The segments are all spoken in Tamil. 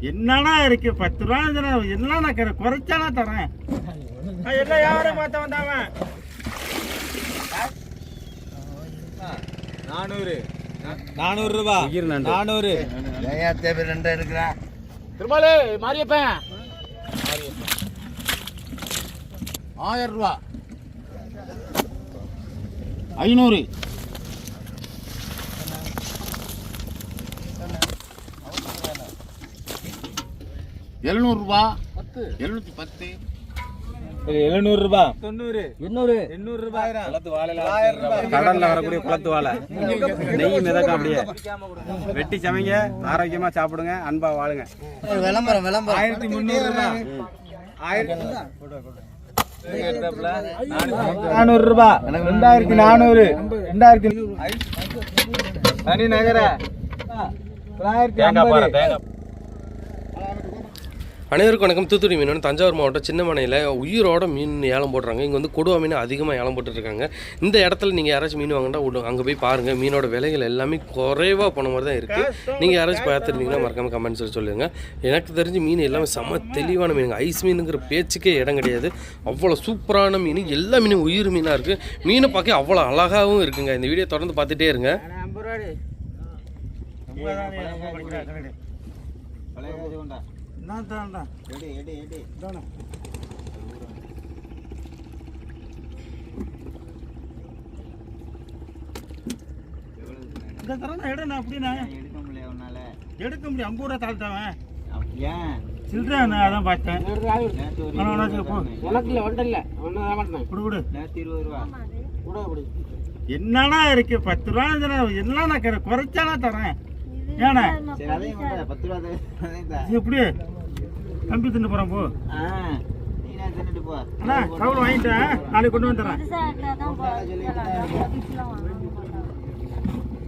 என்னடா இருக்கு? பத்து ரூபா எல்லாம் நான் குறைச்சானா தரேன். ஆ, எல்லாம் யாரும் மாத்த வந்தாவன் நானூறு. நானூறு ரூபா. நானூறு. திருமாலே மாரியப்பன். ஆயிரம் ரூபா. ஐநூறு. எழுநூறு ரூபா. எழுநூத்தி பத்து. எழுநூறு தொண்ணூறு. எண்ணூறு. எண்ணூறு ரூபாய் குளத்து வாழை கடல்ல வரக்கூடிய குளத்து வாழை. நெய் மிதக்கும் அப்படியே. வெட்டி சமைங்க ஆரோக்கியமா சாப்பிடுங்க அன்பா வாழுங்க. விளம்பரம் விளம்பரம். ஆயிரத்தி முந்நூறு ரூபாய் ஆயிரத்தி நானூறு ரூபாய் ரெண்டாயிரத்தி நானூறு. ரெண்டாயிரத்தி தனி நகர. தொள்ளாயிரத்தி ஐம்பது. அனைவருக்கும் வணக்கம். தூத்துக்குடி மீன் தஞ்சாவூர் மாவட்டம் சின்னமனையில் உயிரோட மீன் ஏலம் போடுறாங்க. இங்கே வந்து கொடுவா மீன் அதிகமாக ஏலம் போட்டுருக்காங்க இந்த இடத்துல நீங்கள் யாராச்சும் மீன் வாங்கினா விடு அங்கே போய் பாருங்கள் மீனோட விலைகள் எல்லாமே குறைவாக போன மாதிரி தான் இருக்குது நீங்கள் யாராச்சும் பார்த்துருந்தீங்கன்னா மறக்காம கமெண்ட்ஸில் சொல்லுங்கள் எனக்கு தெரிஞ்சு மீன் எல்லாமே செம தெளிவான மீனுங்க. ஐஸ் மீனுங்கிற பேச்சுக்கே இடம் கிடையாது. அவ்வளோ சூப்பரான மீன். எல்லா மீனும் உயிர் மீனாக இருக்குது மீனை பார்க்க அவ்வளோ அழகாகவும் இருக்குங்க. இந்த வீடியோ தொடர்ந்து பார்த்துட்டே இருங்க. நான் தான்டா தானே. இந்த தரம் நான் எடு நான் அப்படின்னா. எடுக்க முடியும் ஐம்பது ரூபா தாழ்த்தவன் சில்லற நான் அதான் பார்த்தேன். ஒன்றல்ல ஒன்னு மாட்டேன் கொடு கொடு. கூட அப்படி என்னடா இருக்கு? பத்து ரூபா எல்லாம் நான் குறைச்சானா தரேன். ஏண்ணே இது எப்படி? கம்பி தின்னு போறேன் போ. அண்ணா கவுல் வாங்கிட்டேன் நாளைக்கு கொண்டு வந்துடுறேன்.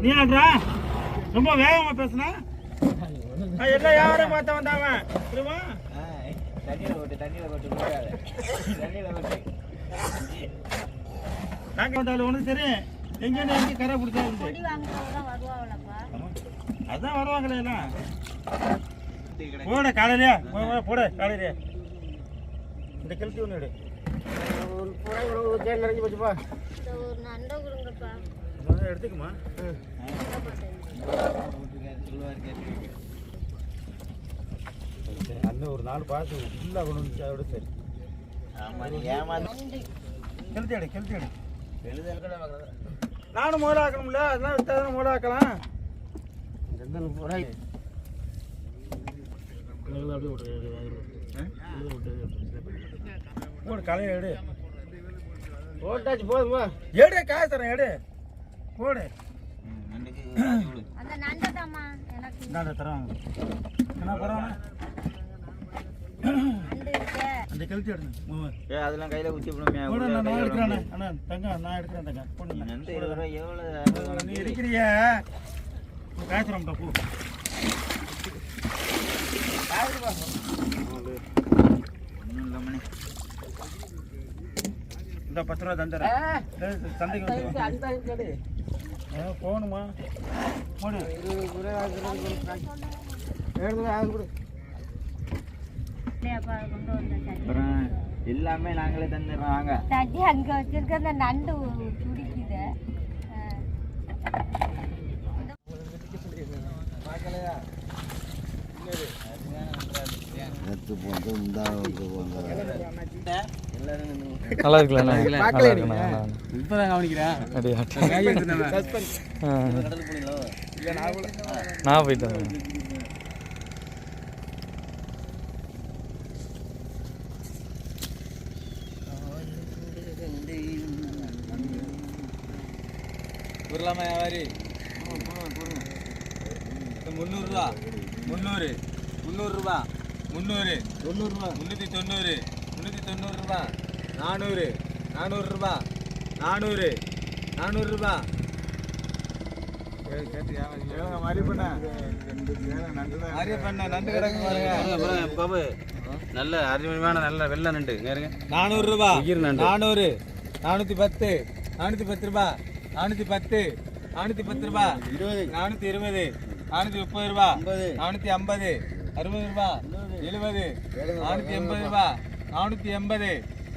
நீ ஆடுறா ரொம்ப வேகமா பேசுனா? எல்லாம் யாரும் மாத்த வந்தாவன் தெரியுமா? நாங்க வந்தாலும் உனக்கு சரி எங்க எங்க கரை பிடிச்சா அதான் வருவாங்களே எல்லாம். போட போ, போடு காலையிலயா இந்த கிழத்தி ஒன்று எடு ஒரு புறா ஒரு தேன் நிறைஞ்சு போச்சுப்பா அதான் எடுத்துக்குமா? அண்ணன் ஒரு நாலு பார்த்து ஃபுல்லாக கொண்டு வந்து அதோட சரி. கெளுத்தி எடு கெளுத்தி எடு. நானும் மோட ஆக்கணும்ல அதெல்லாம் வித்தாதான் மோட ஆக்கலாம் புறா அப்படியே விட்டு போடு எடு போட்டாச்சு போதுமா எடு காய தரேன் எடு போடு அந்த நண்டதாம்மா எனக்கு இந்தாண்ட தரேன் என்ன பரவாயில்ல அந்த கழுத்து எடுங்க மூணு. அதெல்லாம் கையில குச்சி போடுமே போடு, நான் எடுக்கிறேன் அண்ணா தங்க நான் எடுக்கிறேன் தங்க போடுங்க எவ்வளவு நீ இருக்கிறிய காய்ச்சலாம் பூ இந்த பத்து ரூபா தந்துடுறேன் சந்தைக்கு வந்து போகணுமா போடு சட்டி. எல்லாமே நாங்களே தந்துடுறோம் வாங்க அங்க வச்சிருக்க அந்த நண்டு துடிக்குது நல்லா இருக்குல்ல கவனிக்கிறேன். நான் போயிட்டு வரேன். உருளாம வியாபாரி? முந்நூறுரூவா முந்நூறு. முந்நூறுரூவா. முந்நூறு. தொண்ணூறுரூவா. முந்நூற்றி தொண்ணூறு. முந்நூற்றி தொண்ணூறுரூபா நானூறு. நானூறுரூபா நானூறு. நானூறுரூபா மாரியப்பண்ண நண்டு கிடக்கு பாருங்க பாபு. நல்ல அருமையான நல்ல வெள்ளை நண்டு. நானூறு ரூபா. நானூறு. நானூத்தி பத்து. நானூத்தி பத்து ரூபா. நானூத்தி பத்து. நானூத்தி பத்து ரூபா. நானூத்தி இருபது. நானூத்தி முப்பது ரூபா. நானூத்தி ஐம்பது. அறுபது ரூபா. எழுபது. நானூத்தி எண்பது ரூபா. நானூத்தி எண்பது.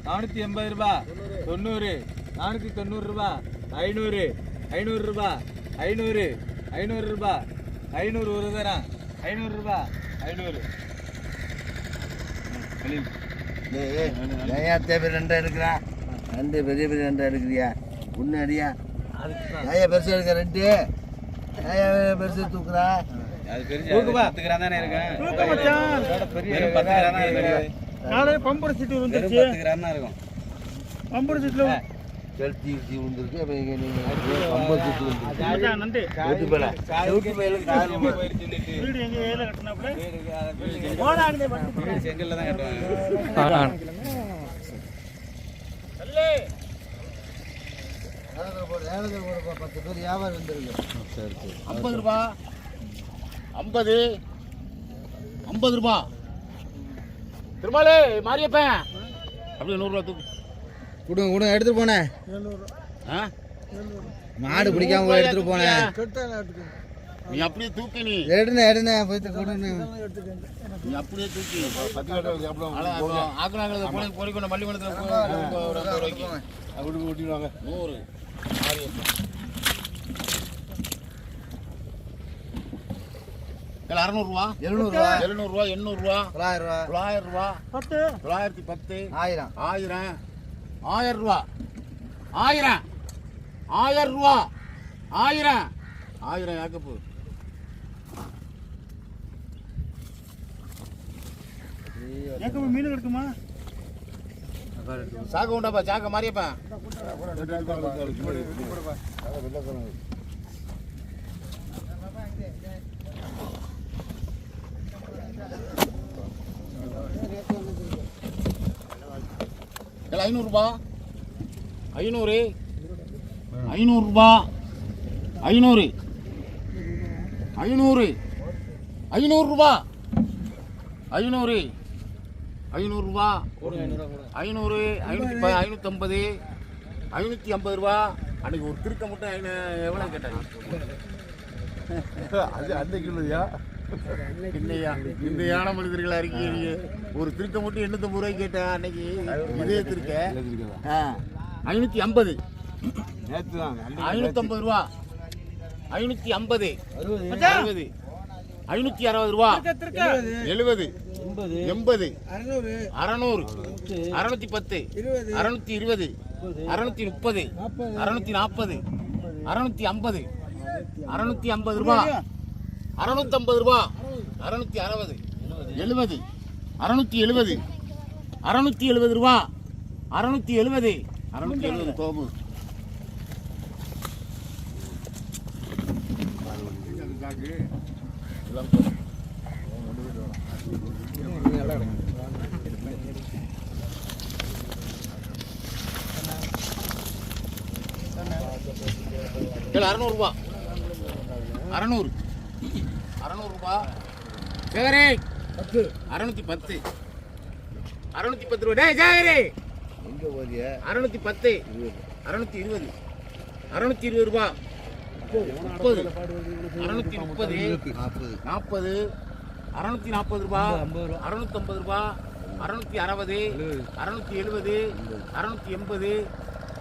நானூத்தி எண்பது ரூபா. தொண்ணூறு. நானூத்தி தொண்ணூறு ரூபா. ஐநூறு. ஐநூறு ரூபா. ஐநூறு. ஐநூறு ரூபா. ஐநூறு ஒரு தரம். ஐநூறு ரூபா. ஐநூறு. தேவை ரெண்டா எடுக்கிறா. ரெண்டு பெரிய பெரிய ரெண்டா எடுக்கிறியா? ஒன்று அடியா? ஏன் பெருசு எடுக்க ரெண்டு. பெருசு தூக்குறா. அது பெரிய பத்து கிராம் தானே இருக்கும். தூக்க மச்சான். வெறும் பத்து கிராம் தான் இருக்கும். நாளை பம்பர் சீட்டு வெறும் வந்துருச்சு. பத்து கிராம் தான் இருக்கும். பம்பர் சீட்டில் செலுத்தி ஊசி விழுந்திருக்கு. அப்போ இங்கே நீங்கள் நண்டு. செவுட்டு வீடு எங்க கட்டினாப்புல? செங்கல்ல தான் கட்டுவாங்க. போடுப்பா பத்து பேர் வியாபாரம் வந்துருக்கு சரி சரி ஐம்பது ரூபா ஐம்பது ஐம்பது ரூபா திருமாலே மாரியப்பன் அப்படியே நூறுரூவா தூக்கு கொடுங்க கொடுங்க எடுத்துட்டு போனேன் ஆ மாடு பிடிக்காம போய் எடுத்துட்டு போனேன் நீ அப்படியே தூக்கி நீ எடுனே எடுனே போயிட்டு கொடுங்க நீ அப்படியே தூக்கி ஆக்குனாங்க போய் பொறிக்கொண்ட மல்லிமணத்தில் ஒரு ஐம்பது ரூபாய்க்கு அப்படி ஓட்டிடுவாங்க நூறு அறநூறுவா? எழுநூறுவா. எழுநூறுவா எண்ணூறுரூவா தொள்ளாயிரம் ரூபா தொள்ளாயிரம் ரூபா பத்து. தொள்ளாயிரத்தி பத்து. ஆயிரம். ஆயிரம். ஆயிரம். ரூபா ஆயிரம். ஆயிரம் ரூபா ஆயிரம் ஆயிரம் ஏக்கப்போ ஏக்கமா மீன் கிடைக்குமா சாக உண்டாப்பா சாக மாறியப்பா. ஐநூறுபா. ஐநூறு. ஐநூறுரூபா ஐநூறு. ஐநூறு. ஐநூறுரூபா ஐநூறு. ஐநூறுரூவா. ஐநூறு ஐநூற்றி ஐநூற்றம்பது ஐநூற்றி ஐம்பது ரூபா. அன்னைக்கு ஒரு திருக்க மட்டும் ஐநூ எவ்வளோ கேட்டாங்க அது அந்த கிலோயா? இல்லையா இந்த யானை மனிதர்களா இருக்கீங்க ஒரு திருக்க மட்டும் எண்ணூத்தம்பது ரூபாய்க்கு கேட்டேன் அன்னைக்கு இதே திருக்க. ஐநூற்றி ஐம்பது. ஐநூற்றம்பது ரூபா. ஐநூற்றி ஐம்பது. அறுபது. ஐநூற்றி அறுபது ரூபா. எழுபது. எண்பது. அறநூறு. அறுநூத்தி பத்து. அறுநூத்தி இருபது. அறுநூத்தி முப்பது. அறுநூத்தி நாற்பது. அறுநூத்தி ஐம்பது. அறுநூத்தி ஐம்பது. ரூபா. அறுநூத்தி ஐம்பது ரூபா. அறுநூத்தி அறுபது. எழுபது. அறுநூத்தி எழுபது. அறுநூத்தி எழுபது ரூபா. அறுநூத்தி எழுபது. அறுநூத்தி எழுபது. கோபு ஏழு அறநூறுபா. அறநூறு. அறநூறுபா. சேகரே பத்து. அறுநூத்தி பத்து. அறுநூத்தி பத்து ரூபா. டேய் சேகரே எங்கே போதிய? அறுநூத்தி பத்து. அறுநூத்தி இருபது. அறுநூத்தி இருபது ரூபா. முப்பது. அறுநூத்தி முப்பது. நாற்பது. அறுநூத்தி நாற்பது ரூபா. அறுநூத்தி ஐம்பது ரூபா. அறுநூத்தி அறுபது. அறுநூத்தி எழுபது. அறுநூத்தி எண்பது.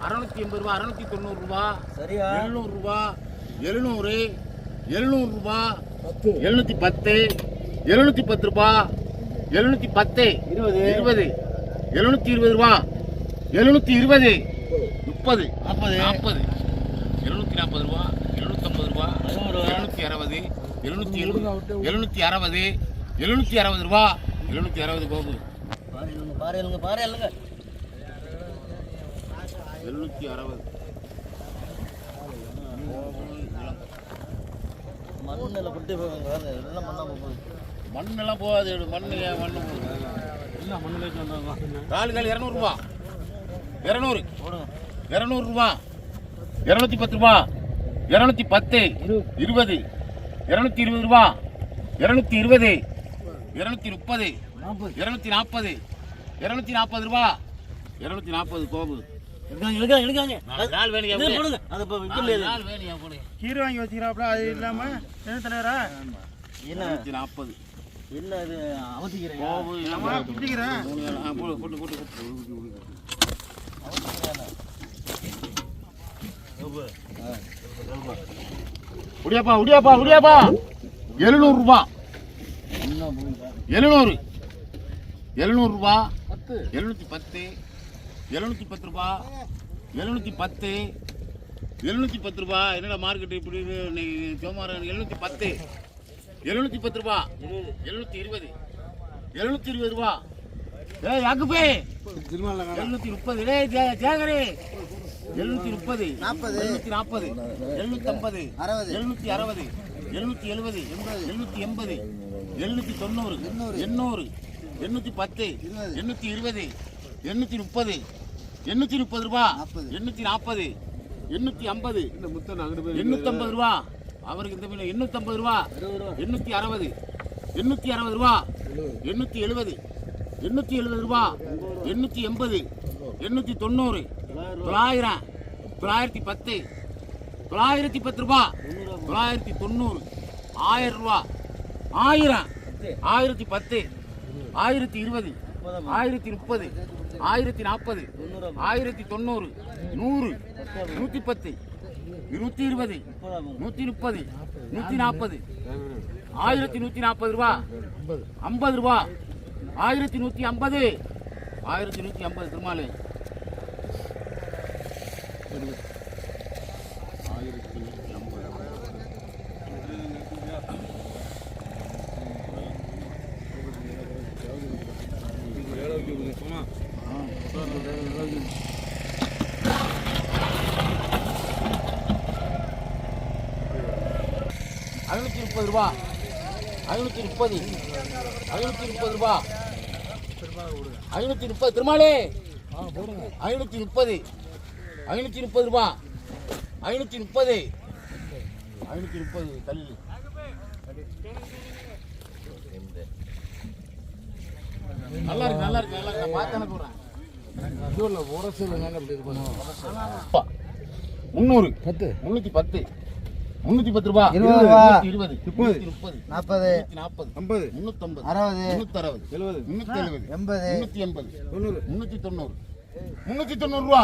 அறுநூத்தி எண்பது ரூபா. அறுநூத்தி தொண்ணூறு ரூபா. சரியா? எழுநூறு ரூபா. எழுநூறு. எழுநூறு ரூபா. எழுநூத்தி பத்து. எழுநூத்தி பத்து ரூபா. எழுநூத்தி பத்து. இருபது. இருபது. எழுநூத்தி இருபது ரூபா. எழுநூத்தி இருபது. முப்பது. நாற்பது. நாற்பது. எழுநூத்தி நாற்பது ரூபா. எழுநூத்தி அறுபது எழுநூத்தி எழுபது எழுநூத்தி அறுபது எழுநூத்தி அறுபது ரூபா எழுநூத்தி அறுபது கோபு. பாரு எழுங்க பாரு எழுங்க எழுநூத்தி அறுபது. மண்ணில் கொட்டி எல்லாம் மண்ணா போகுது. மண்ணெல்லாம் போகாது எடு. மண்ணு ஏன் மண்ணு காலு காலு இரநூறுபா இரநூறு. இரநூறு ரூபா. இரநூத்தி பத்து ரூபா. இரநூத்தி பத்து இருபது. இரநூத்தி இருபது ரூபா. இரநூத்தி இருபது. இரநூத்தி முப்பது. இரநூத்தி நாற்பது. இரநூத்தி நாற்பது ரூபா. இரநூத்தி நாற்பது கோபு. கீரை வாங்கி வச்சுக்கிறாப்புல அது இல்லாம என்ன தலைவரா? நாற்பது. என்ன இது அவசிக்கிறேன் உடியாப்பா உடியாப்பா உடியாப்பா. எழுநூறு ரூபா. எழுநூறு. எழுநூறு ரூபா. எழுநூத்தி பத்து. எழுநூத்தி பத்து ரூபா. எழுநூத்தி பத்து. எழுநூத்தி பத்து ரூபா. என்னடா மார்க்கெட் இப்படி? இன்னைக்கு சோமாரம் எழுநூத்தி பத்து. எழுநூத்தி பத்து ரூபா. எழுநூத்தி இருபது. எழுநூத்தி இருபது ரூபா. ஏய் யாக்குப்பே? எழுநூத்தி முப்பது. டேய் ஜே- ஜேகரே. எழுநூத்தி முப்பது நாற்பது எழுநூத்தி நாற்பது எழுநூத்தி ஐம்பது அறுபது எழுநூத்தி அறுபது எழுநூத்தி எழுபது எழுநூத்தி எண்பது எழுநூத்தி தொண்ணூறு எண்ணூறு எண்ணூத்தி பத்து எண்ணூத்தி இருபது எண்ணூத்தி முப்பது எண்ணூத்தி முப்பது ரூபா எண்ணூத்தி நாற்பது எண்ணூத்தி ஐம்பது எண்ணூத்தி ஐம்பது ரூபா அவருக்கு இந்த மீன் எண்ணூத்தி ஐம்பது ரூபா. எண்ணூத்தி அறுபது எண்ணூத்தி அறுபது ரூபா எண்ணூத்தி எழுபது எண்ணூத்தி எழுபது ரூபா எண்ணூத்தி எண்பது எண்ணூத்தி தொண்ணூறு தொள்ளாயிரம். தொள்ளாயிரத்தி பத்து. தொள்ளாயிரத்தி பத்து ரூபா. தொள்ளாயிரத்தி தொண்ணூறு. ஆயிரம் ரூபா. ஆயிரம். ஆயிரத்தி பத்து. ஆயிரத்தி இருபது. ஆயிரத்தி முப்பது. ஆயிரத்தி நாற்பது. ஆயிரத்தி தொண்ணூறு. நூறு. நூற்றி பத்து. நூற்றி இருபது. நூற்றி முப்பது. நூற்றி நாற்பது. ஆயிரத்தி நூற்றி நாற்பது ரூபா. ஐம்பது ரூபா. ஆயிரத்தி நூற்றி ஐம்பது. ஆயிரத்தி நூற்றி ஐம்பது திருமாலு. ஆயிரத்தி நூற்றி ஐம்பது ஐநூற்றி முப்பது ரூபா. ஐநூற்றி முப்பது. ஐநூற்றி முப்பது ரூபா. ஐநூற்றி முப்பது. திருமாலே. ஐநூற்றி முப்பது. ஐநூற்றி முப்பது ரூபா. ஐநூற்றி முப்பது. ஐநூற்றி முப்பது கல் நல்லா இருக்கு நல்லா இருக்கு நல்லா இருக்கு. நான் பார்த்து அனுப்புறேன். முந்நூறு. பத்து. முன்னூத்தி பத்து. முன்னூத்தி பத்து ரூபா. இருபது ரூபா. இருபது. முப்பது. முப்பது. நாற்பது. நாற்பது. ஐம்பது. முன்னூத்தம்பது அறுபது. முன்னூத்தி அறுபது எழுபது. முன்னூத்தி எழுபது. எண்பது. முன்னூத்தி எண்பது. தொண்ணூறு. முன்னூத்தி தொண்ணூறு. முன்னூத்தி தொண்ணூறு ரூபா.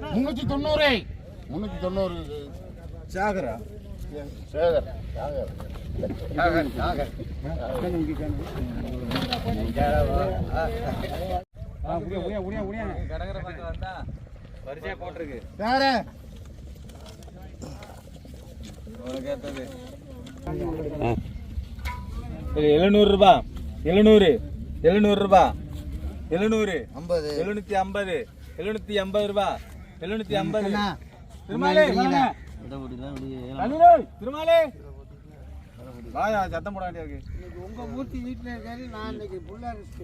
முன்னூத்தி தொண்ணூறு. முன்னூத்தி தொண்ணூறு. சாகரா சேகர் வரிசையா போட்டிருக்கு. எழுநூறு ரூபா. எழுநூறு. எழுநூறு ரூபா. எழுநூறு. ஐம்பது. எழுநூத்தி ஐம்பது. எழுநூத்தி ஐம்பது ரூபா. எழுநூத்தி ஐம்பது. திருமாலே திருமாலே. வாயா சத்தம் போட வேண்டியா இருக்கு.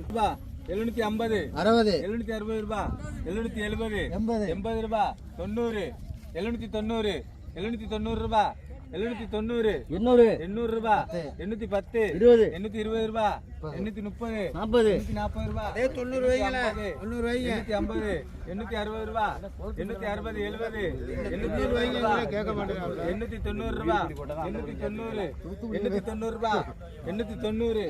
ரூபா எழுநூத்தி ஐம்பது. அறுபது. எழுநூத்தி அறுபது ரூபா எழுநூத்தி எழுபது. எண்பது. எண்பது ரூபா தொண்ணூறு. எழுநூத்தி தொண்ணூறு. எழுநூத்தி தொண்ணூறு ரூபா. எழுநூத்தி தொண்ணூறு எண்ணூறு எண்ணூறு ரூபா எண்ணூத்தி பத்து இருபது எண்ணூத்தி இருபது ரூபா எண்ணூத்தி முப்பது நாற்பது எண்ணூத்தி நாற்பது ரூபா தொண்ணூறு வைங்களேன் தொண்ணூறு வைங்க எண்ணூத்தி ஐம்பது எண்ணூத்தி அறுபது ரூபா எண்ணூத்தி அறுபது எழுபது எண்ணூத்தி எழுபது கேட்க மாட்டேங்கிறாங்க. எண்ணூத்தி தொண்ணூறு ரூபா எண்ணூத்தி தொண்ணூறு எண்ணூத்தி தொண்ணூறு ரூபா எண்ணூத்தி தொண்ணூறு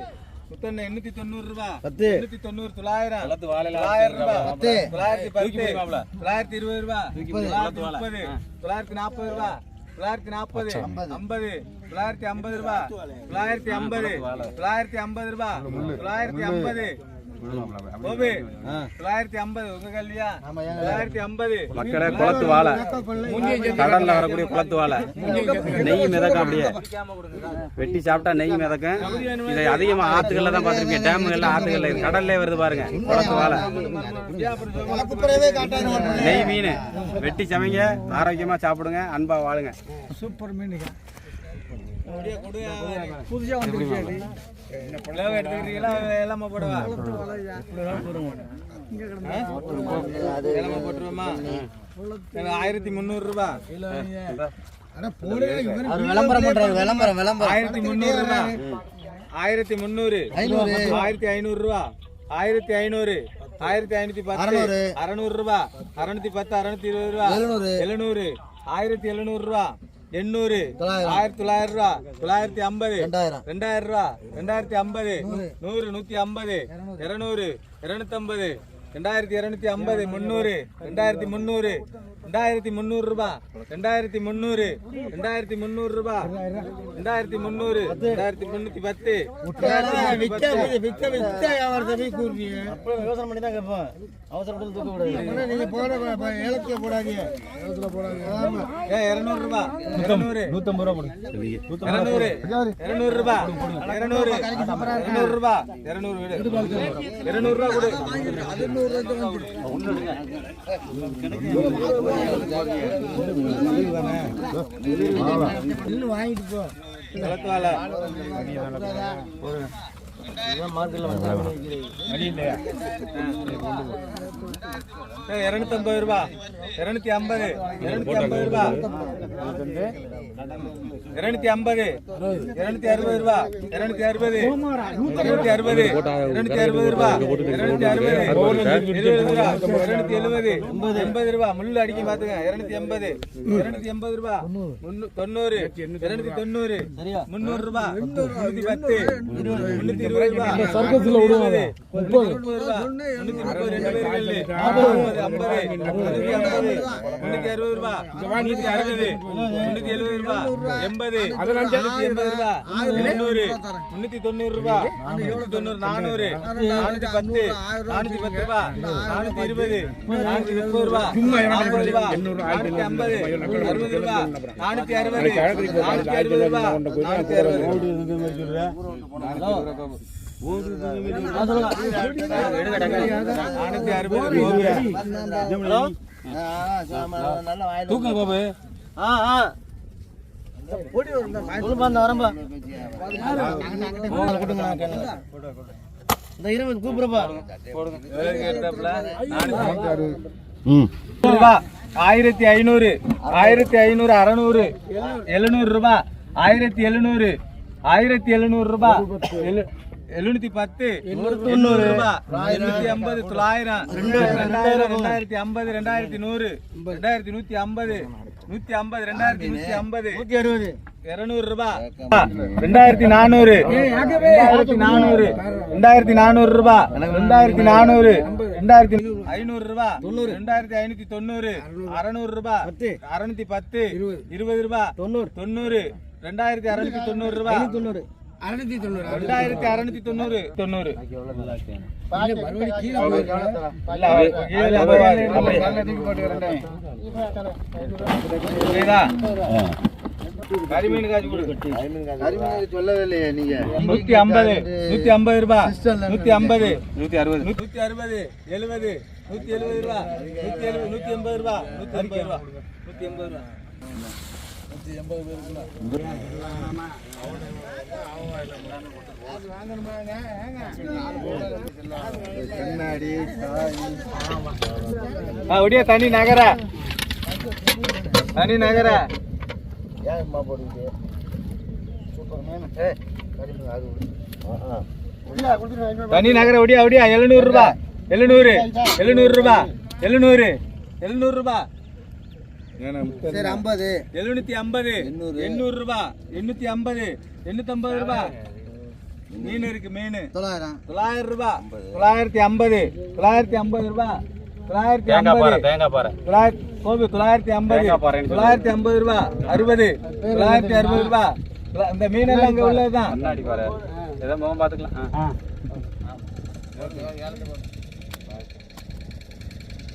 எண்ணூத்தி தொண்ணூறு ரூபா பத்து. எண்ணூத்தி தொண்ணூறு தொள்ளாயிரம் பத்து. தொள்ளாயிரத்தி பத்து. தொள்ளாயிரத்தி இருபது ரூபா முப்பது. தொள்ளாயிரத்தி முப்பது தொள்ளாயிரத்தி நாற்பது ரூபா தொள்ளாயிரத்தி நாற்பது ஐம்பது. தொள்ளாயிரத்தி ஐம்பது ரூபா. தொள்ளாயிரத்தி ஐம்பது தொள்ளாயிரத்தி ஐம்பது ரூபா. தொள்ளாயிரத்தி ஐம்பது. தொள்ளாயிரத்தி ஐம்பது உங்க கல்வியா? தொள்ளாயிரத்தி ஐம்பது. மக்களே குளத்து வாழை. கடல்ல வரக்கூடிய குளத்து வாழை. நெய் மிதக்கும் அப்படியே. வெட்டி சாப்பிட்டா நெய் மிதக்கும். இதை அதிகமா ஆத்துக்கள்ல தான் பார்த்திருப்பீங்க டேமுகள்ல ஆத்துக்கள்ல. கடல்லே வருது பாருங்க. குளத்து வாழை. நெய் மீன். வெட்டி சமைங்க. ஆரோக்கியமா சாப்பிடுங்க. அன்பா வாழுங்க. புதுசா எல்லாமே போடவா எல்லாமே போட்டுருவோமா ஆயிரத்தி முந்நூறு ரூபா. விளம்பரம் பண்றாரு விளம்பரம் விளம்பரம். ஆயிரத்தி முந்நூறு ஆயிரத்தி முந்நூறு. ஐநூறு. ஆயிரத்தி ஐநூறு ரூபா. ஆயிரத்தி ஐநூறு. ஆயிரத்தி ஐநூத்தி பத்து. அறநூறு. ரூபா. அறுநூத்தி பத்து அறுநூத்தி இருபது ரூபா. எழுநூறு. எழுநூறு. ஆயிரத்தி எழுநூறு ரூபா. எண்ணூறு. ஆயிரத்தி தொள்ளாயிரம் ரூபா. தொள்ளாயிரத்தி ஐம்பது. ரெண்டாயிரம். ரூபா. ரெண்டாயிரத்தி ஐம்பது. நூறு. நூத்தி ஐம்பது. இருநூறு. இருநூத்தி ஐம்பது ரெண்டாயிரத்தி இருநூத்தி ஐம்பது. முந்நூறு. ரெண்டாயிரத்தி முந்நூறு. ரெண்டாயிரத்தி முந்நூறு ரூபா. ரெண்டாயிரத்தி முந்நூறு. ரெண்டாயிரத்தி முந்நூறு ரூபா. ரெண்டாயிரத்தி முந்நூறு. ரெண்டாயிரத்தி முன்னூத்தி பத்து. விவசாயம் பண்ணி தான் கேட்போம் அவசரப்பட்டு தூக்க கூடாது. நீங்க போட போடாதீங்க. இருநூறு ரூபா. இருநூறு. நூத்தம்பது ரூபா இருநூறு. இருநூறு. ரூபா இருநூறு. இருநூறு. ரூபா இருநூறு. வீடு. இருநூறு ரூபா கொடு. இன்னும் வாங்கிட்டு போ. நிலத்து வேலை இருநூத்தம்பது ரூபா. இருநூத்தி ஐம்பது. இருநூத்தி ஐம்பது ரூபா. இருநூத்தி ஐம்பது. இருநூத்தி அறுபது ரூபா. இருநூத்தி அறுபது. இருநூத்தி அறுபது. இருநூத்தி அறுபது ரூபா. இருநூத்தி அறுபது. இருபது ரூபா இருநூத்தி எழுபது. எண்பது ரூபா. முள்ளு அடிக்க பாத்துங்க இருநூத்தி எண்பது. இருநூத்தி எண்பது ரூபா. தொண்ணூறு. இருநூத்தி தொண்ணூறு. முன்னூறு ரூபா. முன்னூத்தி பத்து. முன்னூத்தி சொர்க்கத்துல விடுவாங்க முப்பது முன்னூத்தி தொண்ணூறு ரூபா முன்னூத்தி தொண்ணூறு நானூறு நானூத்தி பத்து நானூத்தி பத்து ரூபா நானூத்தி இருபது நானூத்தி முப்பது ரூபா நாற்பது ரூபா நானூத்தி ஐம்பது அறுபது ரூபா நானூத்தி அறுபது நானூத்தி அறுபது ரூபா நானூத்தி அறுபது பாபு ஆ ஆ இந்த இருபது கூப்பிடுப்பா ஆயிரத்தி ஐநூறு ஆயிரத்தி ஐநூறு அறநூறு எழுநூறு ரூபாய் ஆயிரத்தி எழுநூறு ஆயிரத்தி எழுநூறு ரூபா எழு- எழுநூத்தி பத்து. தொண்ணூறு. எழுநூத்தி ஐம்பது தொள்ளாயிரம். ரெண்டாயிரம் ரெண்டாயிரத்தி ஐம்பது ரெண்டாயிரத்தி நூறு. ரெண்டாயிரத்தி நூத்தி ஐம்பது. நூத்தி ஐம்பது ரெண்டாயிரத்தி நூத்தி ஐம்பது. நூத்தி அறுபது. இருநூறு ரூபா. ரெண்டாயிரத்தி நானூறு. ரெண்டாயிரத்தி நானூறு. ரெண்டாயிரத்தி நானூறு ரூபா. ரெண்டாயிரத்தி நானூறு. ரெண்டாயிரத்தி ஐநூறு. ரூபா. தொண்ணூறு. ரெண்டாயிரத்தி ஐநூத்தி தொண்ணூறு. அறநூறு. ரூபா. அறுநூத்தி பத்து. இருபது. ரூபா. தொண்ணூறு. தொண்ணூறு. ரெண்டாயிரத்தி அறுநூத்தி தொண்ணூறு ரூபா. தொண்ணூறு. அறுநூத்தி தொண்ணூறு. ரெண்டாயிரத்தி அறுநூத்தி தொண்ணூறு. தொண்ணூறு? கரிமீன் இல்லையே நீங்க. நூத்தி ஐம்பது. நூத்தி ஐம்பது ரூபா. நூத்தி ஐம்பது. நூத்தி அறுபது. நூத்தி அறுபது. எழுபது. நூத்தி எழுபது ரூபா. நூத்தி எழுபது. நூத்தி எண்பது ரூபா. நூத்தி ஐம்பது ரூபா. நூத்தி எண்பது ரூபா. ஆ ஒடியா தனி நகர. தனி நகர. ஏன் அம்மா போடுவீங்க சூப்பர் மேம். ஏ கரிமீன் அது ஆ. தனி நகர ஒடியா ஒடியா எழுநூறு ரூபா. எழுநூறு எழுநூறு ரூபா. எழுநூறு எழுநூறு ரூபா. சரி ஐம்பது. எழுநூத்தி ஐம்பது. எண்ணூறு. ரூபா. எண்ணூத்தி ஐம்பது. எண்ணூத்தி ஐம்பது ரூபா. மீன் இருக்கு மீன். தொள்ளாயிரம். தொள்ளாயிரம் ரூபா. தொள்ளாயிரத்தி ஐம்பது. தொள்ளாயிரத்தி ஐம்பது ரூபா. தொள்ளாயிரத்தி ஐம்பது. தொள்ளாயிரத்தி கோபி தொள்ளாயிரத்தி ஐம்பது. தொள்ளாயிரத்தி ஐம்பது ரூபா. அறுபது. தொள்ளாயிரத்தி அறுபது ரூபா. இந்த மீனெல்லாம் அங்க உள்ளதுதான். ஏதோ முகம் பாத்துக்கலாம் ஆ.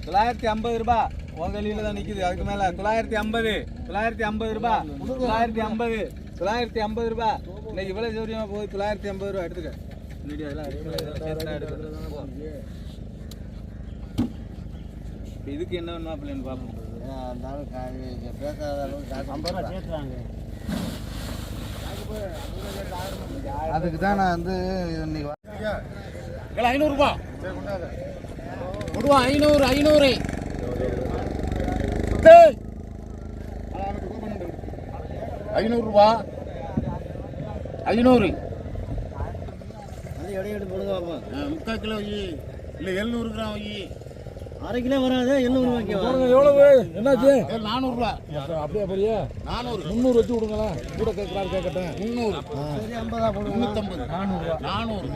தொள்ளாயிரத்தி ஐம்பது ரூபா. உங்க வெளியில தான் நிக்குது. அதுக்கு மேல தொள்ளாயிரத்தி ஐம்பது. தொள்ளாயிரத்தி ஐம்பது ரூபா. தொள்ளாயிரத்தி ஐம்பது. தொள்ளாயிரத்தி ஐம்பது ரூபா. இன்னைக்கு இவ்வளவு சௌரியமா போகுது தொள்ளாயிரத்தி ஐம்பது ரூபா எடுத்துக்க. இதுக்கு என்ன வேணுமா அப்படின்னு பார்ப்போம் இருந்தாலும் கா- பேசாத அளவுக்கு ஐம்பது ரூபா சேர்த்துறாங்க அதுக்கு தான் நான் வந்து இன்னைக்கு வ- ஐநூறுபா கொடுவா ஐநூறு ஐநூறு. ஐநூறு. எடுத்து போடுங்க பார்ப்போம் முக்கால் கிலோ இல்லை எழுநூறு கிராம் வை. அரை கிலோ வராது ரூபாய்க்கு எவ்வளவு? என்னாச்சு? நானூறுரூவா. அப்படியே அப்படியே நானூறு. முந்நூறு வச்சு விடுங்களேன் கூட கேட்கறாரு கேட்கட்டேன் முந்நூறு. சரி ஐம்பதா போடுங்க. முந்நூற்றம்பது நானூறு.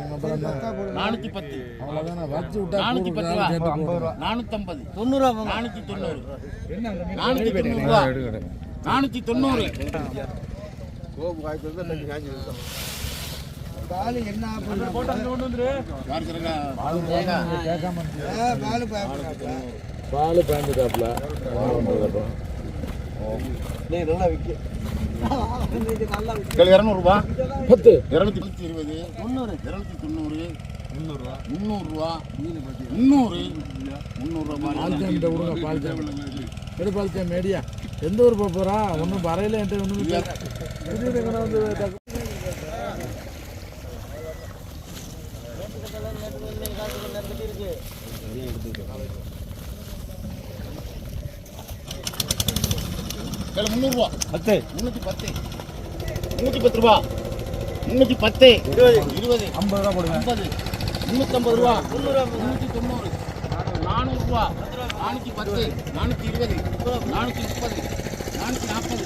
நானூற்றி பத்து அவ்வளோதானே வச்சு விட்டா நானூற்றி பத்து ரூபா. கேட்டு நானூற்றம்பது தொண்ணூறுவா போங்க. நானூற்றி தொண்ணூறு நானூற்றி தொண்ணூறுரூவா நானூற்றி தொண்ணூறு. பால் என்ன பால் பால் பால் பேஞ்சுட்டாப்ல இரநூறுபா. பத்து. இருநூத்தி பத்து இருபது. தொண்ணூறு இருநூத்தி தொண்ணூறு. முந்நூறுரூவா முந்நூறுரூவா முந்நூறு. முந்நூறுரூவா பால்ச்சாமிட்ட விடுங்க பால்ச்சாமி எடு பால்ச்சாமி மேடியா. எந்த ஊர் போக போறா? ஒன்றும் வரையில என்கிட்ட ஒன்றும் வந்து டக்கு- வேலை முந்நூறுரூவா பத்து. முந்நூற்றி பத்து. முந்நூற்றி பத்து ரூபா. முந்நூற்றி பத்து. இருபது. இருபது. ஐம்பது ரூபா போடுங்க. ஐம்பது. முந்நூற்றம்பது ரூபா. முந்நூற்றி தொண்ணூறு. நானூறுரூவா நானூற்றி பத்து. நானூற்றி இருபது. நானூற்றி முப்பது. நானூற்றி நாற்பது.